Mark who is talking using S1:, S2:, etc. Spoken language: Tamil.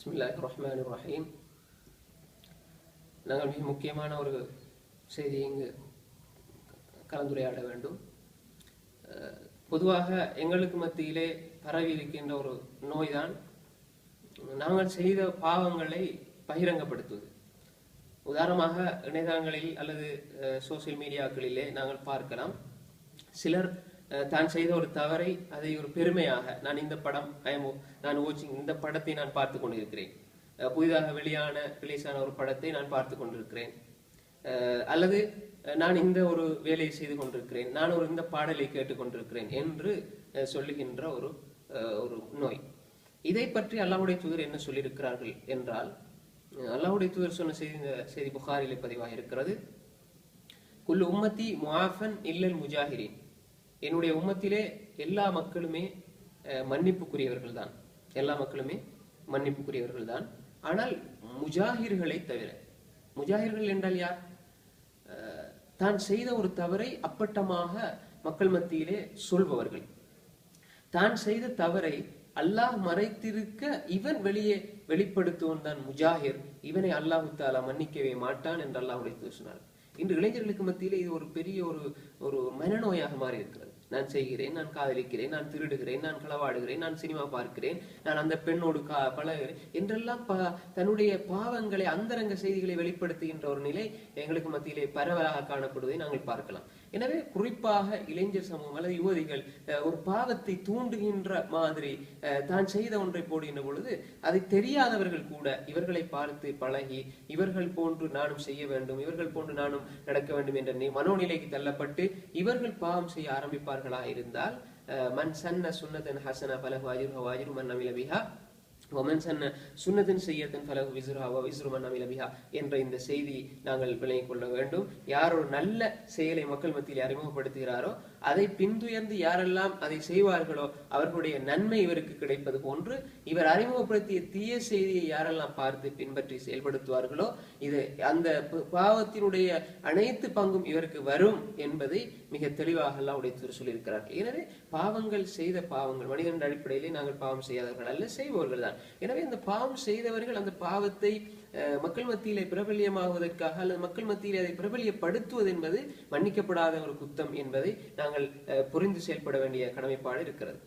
S1: பிஸ்மில்லாஹ் ரஹ்மான் ரஹீம் நாங்கள் மிக முக்கியமான ஒரு செய்தியை இங்கு கலந்துரையாட வேண்டும். அஹ், பொதுவாக எங்களுக்கு மத்தியிலே பரவி இருக்கின்ற ஒரு நோய்தான் நாங்கள் செய்த பாவங்களை பகிரங்கப்படுத்துவது. உதாரணமாக இணையதளங்களில் அல்லது சோசியல் மீடியாக்களிலே நாங்கள் பார்க்கலாம். சிலர் தான் செய்த ஒரு தவறை அதை ஒரு பெருமையாக நான் இந்த படம் I நான் ஓச்சிங் இந்த படத்தை நான் பார்த்து கொண்டிருக்கிறேன். புதிதாக வெளியான ரிலீஸான ஒரு படத்தை நான் பார்த்து கொண்டிருக்கிறேன். அல்லது நான் இந்த ஒரு வேலையை செய்து கொண்டிருக்கிறேன். நான் ஒரு இந்த பாடலை கேட்டுக்கொண்டிருக்கிறேன் என்று சொல்லுகின்ற ஒரு அஹ், ஒரு நோய். இதை பற்றி அல்லாஹ்வுடைய தூதர் என்ன சொல்லியிருக்கிறார்கள் என்றால் அஹ், தூதர் சொன்ன செய்தி இந்த செய்தி புகாரிலே பதிவாக இருக்கிறது. குல் உம்மத்தி முஆஃபன் இல்லல் முஜாஹிரின். என்னுடைய உம்மத்திலே எல்லா மக்களுமே மன்னிப்புக்குரியவர்கள் தான் எல்லா மக்களுமே மன்னிப்புக்குரியவர்கள் தான் ஆனால் முஜாஹிர்களை தவிர முஜாஹிர்கள் என்றால் யார்? தான் செய்த ஒரு தவறை அப்பட்டமாக மக்கள் மத்தியிலே சொல்பவர்கள். தான் செய்த தவறை அல்லாஹ் மறைத்திருக்க இவன் வெளியே வெளிப்படுத்துவன் தான் முஜாஹிர். இவனை அல்லாஹு தாலா மன்னிக்கவே மாட்டான் என்று அல்லாஹுடைய தூதர் சொன்னார். இன்று இளைஞர்களுக்கு மத்தியிலே இது ஒரு பெரிய ஒரு ஒரு மனநோயாக மாறி இருக்கிறது நான் செய்கிறேன் நான் காதலிக்கிறேன் நான் திருடுகிறேன் நான் களவாடுகிறேன் நான் சினிமா பார்க்கிறேன் நான் அந்த பெண்ணோடு கா பழகிறேன் என்றெல்லாம் ப- தன்னுடைய பாவங்களை அந்தரங்க செய்திகளை வெளிப்படுத்துகின்ற ஒரு நிலை எங்களுக்கு மத்தியிலே பரவலாக காணப்படுவதை நாங்கள் பார்க்கலாம். எனவே குறிப்பாக இளைஞர் சமூகம் அல்லது யுவதிகள் ஒரு பாவத்தை தூண்டுகின்ற மாதிரி தான் செய்த ஒன்றை போடுகின்ற பொழுது அதை தெரியாதவர்கள் கூட இவர்களை பார்த்து பழகி இவர்கள் போன்று நானும் செய்ய வேண்டும் இவர்கள் போன்று நானும் நடக்க வேண்டும் என்ற மனோநிலைக்கு தள்ளப்பட்டு இவர்கள் பாவம் செய்ய ஆரம்பிப்பார் இருந்தால் அஹ், மன் சன்ன சுன்னதன் ஹசன பலஹு அஜிரு வாஜிரு மன் அமில பிஹா ஒமன் சன்ன சுன்னதன் செய்யத்தன் பலகு விசுரா விசுரு மன் அமில பிஹா என்ற இந்த செய்தி நாங்கள் விளங்கிக் கொள்ள வேண்டும். யார் ஒரு நல்ல செயலை மக்கள் மத்தியில் அறிமுகப்படுத்துகிறாரோ அதை பின்துயர்ந்து யாரெல்லாம் அதை செய்வார்களோ அவர்களுடைய நன்மை இவருக்கு கிடைப்பது போன்று இவர் அறிமுகப்படுத்திய தீய செய்தியை யாரெல்லாம் பார்த்து பின்பற்றி செயல்படுத்துவார்களோ இது அந்த பாவத்தினுடைய அனைத்து பங்கும் இவருக்கு வரும் என்பதை மிக தெளிவாக அல்லாஹ்வுடைய தூதர் சொல்லியிருக்கிறார்கள் எனவே பாவங்கள் செய்த பாவங்கள் மனிதன் அடிப்படையிலே நாங்கள் பாவம் செய்யாதவர்கள் அல்ல செய்பவர்கள் தான் எனவே இந்த பாவம் செய்தவர்கள் அந்த பாவத்தை மக்கள் மத்தியிலே பிரபல்யமாகுவதற்காக அல்லது மக்கள் மத்தியிலே அதை பிரபல்யப்படுத்துவது என்பது மன்னிக்கப்படாத ஒரு குத்தம் என்பதை நாங்கள் அஹ், புரிந்து செயல்பட வேண்டிய கடமைப்பாடு இருக்கிறது.